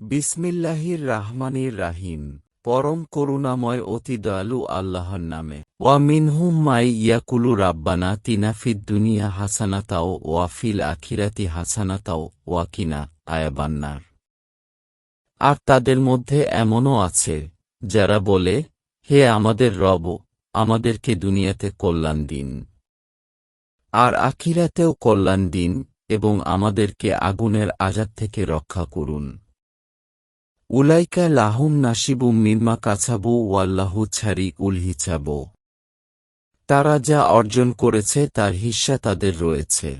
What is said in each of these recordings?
বিসমিল্লাহির রাহমানির রাহিম। পরম করুণাময় অতি দয়ালু আল্লাহর নামে। ওয়া মিনহুম মাই ইয়াকুলু রাব্বানা তিনা ফিদ দুনিয়া হাসানাতাও ওয়া ফিল আখিরাতি হাসানাতাও ওয়া কিনা আয়াবান্নার। আর তাদের মধ্যে এমনও আছে, যারা বলে, হে আমাদের রব, আমাদেরকে দুনিয়াতে কল্যাণ দিন। আর আখিরাতেও কল্যাণ দিন এবং আমাদেরকে আগুনের আজাদ থেকে রক্ষা করুন। উলাইকা লাহুম নাসিবু মিম্মা কাছাবু ওয়াল্লাহু ছাড়ি উল হিচাবো তারা যা অর্জন করেছে তার হিস্সা তাদের রয়েছে।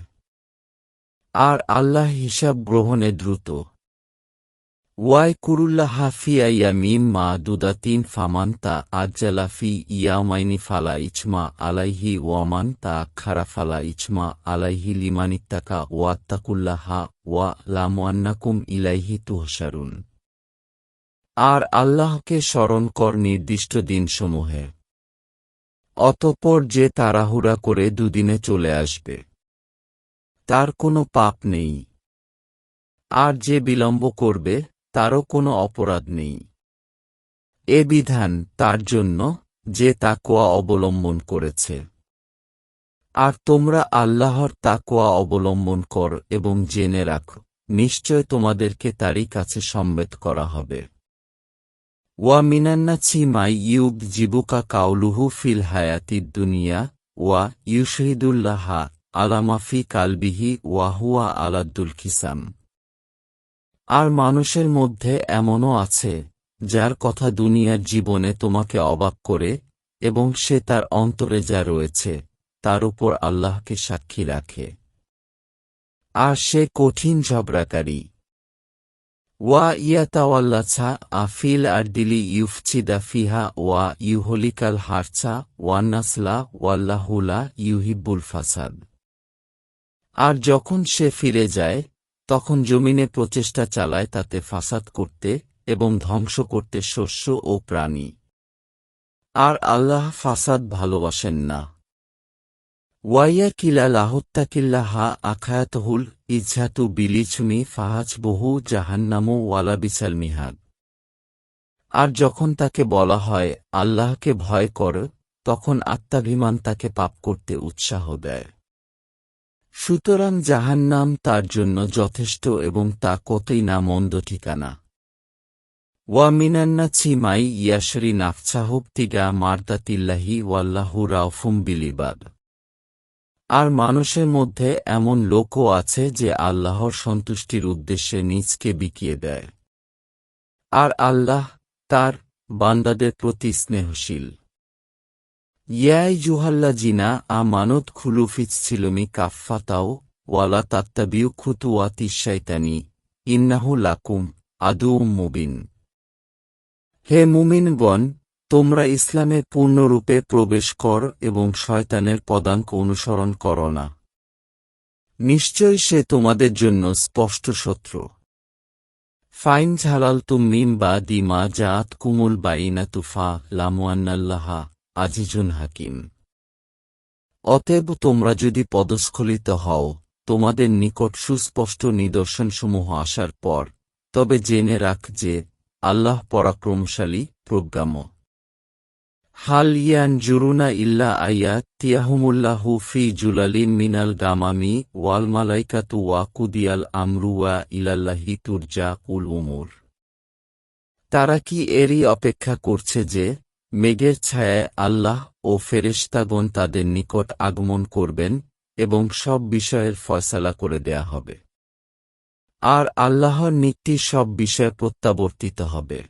আর আল্লাহ হিসাব গ্রহণে দ্রুত। ওয়াই কুরুল্লাহা ফিয়াইয়া মিম মা দুদাতিন ফামান্তা আজ্জালা ফি ইয়ামাইনি ফালা ইচমা আলাইহি ওয়ামান তা খারা ফালা ইচমা আলাইহি লিমানিত্তাকা ওয়াত্তাকুল্লাহা ওয়া লামুয়ান্নাকুম ইলাইহি তুহসারুন আর আল্লাহকে স্মরণ কর নির্দিষ্ট দিনসমূহে। অতপর যে তাড়াহুড়া করে দুদিনে চলে আসবে, তার কোনো পাপ নেই। আর যে বিলম্ব করবে, তারও কোনো অপরাধ নেই। এ বিধান তার জন্য, যে তাকোয়া অবলম্বন করেছে। আর তোমরা আল্লাহর তাকোয়া অবলম্বন কর এবং জেনে রাখো, নিশ্চয় তোমাদেরকে তারই কাছে সম্বেদ করা হবে। ওয়া মিনান্নাছি মাই ইউব জীবুকা কাউলুহু ফিল হায়াতিদ দুনিয়া, ওয়া ইউশহিদুল্লাহা আলামাফি কালবিহি ওয়াহুয়া আলাদ্দুল কিসাম। আর মানুষের মধ্যে এমনও আছে, যার কথা দুনিয়ার জীবনে তোমাকে অবাক করে, এবং সে তার অন্তরে যা রয়েছে, তার উপর আল্লাহকে সাক্ষী রাখে। আর সে কঠিন ঝগড়াকারী। ওয়া দিলি ইউফচিদা ফিহা ওয়া ইউহলিকাল হারচা ওয়ান্নাসলা ওয়াল্লাহুলা ইউহিব্বুল ফাসাদ আর যখন সে ফিরে যায়, তখন জমিনে প্রচেষ্টা চালায় তাতে ফাসাদ করতে এবং ধ্বংস করতে শস্য ও প্রাণী। আর আল্লাহ ফাসাদ ভালোবাসেন না। ওয়াইয়া কিলা লাহত্তাকিল্লাহা আখায়াতহুল ইজহাতু বিলিছুমি ফাহাজ বহু জাহান্নামো ওয়ালা বিশাল মিহাদ। আর যখন তাকে বলা হয়, আল্লাহকে ভয় কর, তখন আত্মাভিমান তাকে পাপ করতে উৎসাহ দেয়। সুতরাং জাহান্নাম তার জন্য যথেষ্ট এবং তা কতই না মন্দ ঠিকানা। ওয়া মিনান্না মিনান্নাছি মাই ইয়াশরি নাফছাহুবতিগা মারদাতিল্লাহি ওয়াল্লাহু রাউফুম বিলিবাদ আর মানুষের মধ্যে এমন লোকও আছে যে আল্লাহর সন্তুষ্টির উদ্দেশ্যে নিজকে বিকিয়ে দেয়। আর আল্লাহ তার বান্দাদের প্রতি স্নেহশীল। ইয়াই জুহাল্লা জিনা আ মানত খুলুফিজ ছিলমি কাফফাতাও, ওয়ালা তাত্তাবিউ খুতুয়াতি শৈতানি ইন্নাহু লাকুম আদু মুবিন। হে মুমিনগণ তোমরা ইসলামে পূর্ণরূপে প্রবেশ কর এবং শয়তানের পদাঙ্ক অনুসরণ কর না। নিশ্চয় সে তোমাদের জন্য স্পষ্ট শত্রু। ফাইন ঝালাল তুমিম বা দিমা জাত কুমুল বাইনা তুফা লামুয়ান্নাল্লাহা আজিজুন হাকিম। অতএব তোমরা যদি পদস্খলিত হও, তোমাদের নিকট সুস্পষ্ট নিদর্শনসমূহ আসার পর, তবে জেনে রাখ যে, আল্লাহ পরাক্রমশালী প্রজ্ঞাম হাল ইয়ান জুরুনা ইল্লা আয়া তিয়াহুমুল্লাহু ফি জুলালিন মিনাল গামামি ওয়াল মালাইকাতু ওয়া কুদিয়াল আমরুয়া ইলাল্লাহি তুরজা উল উমুর। তারা কি এরই অপেক্ষা করছে যে মেঘের ছায়ায় আল্লাহ ও ফেরেশতাগণ তাদের নিকট আগমন করবেন এবং সব বিষয়ের ফয়সালা করে দেয়া হবে। আর আল্লাহর নিকটি সব বিষয়ে প্রত্যাবর্তিত হবে।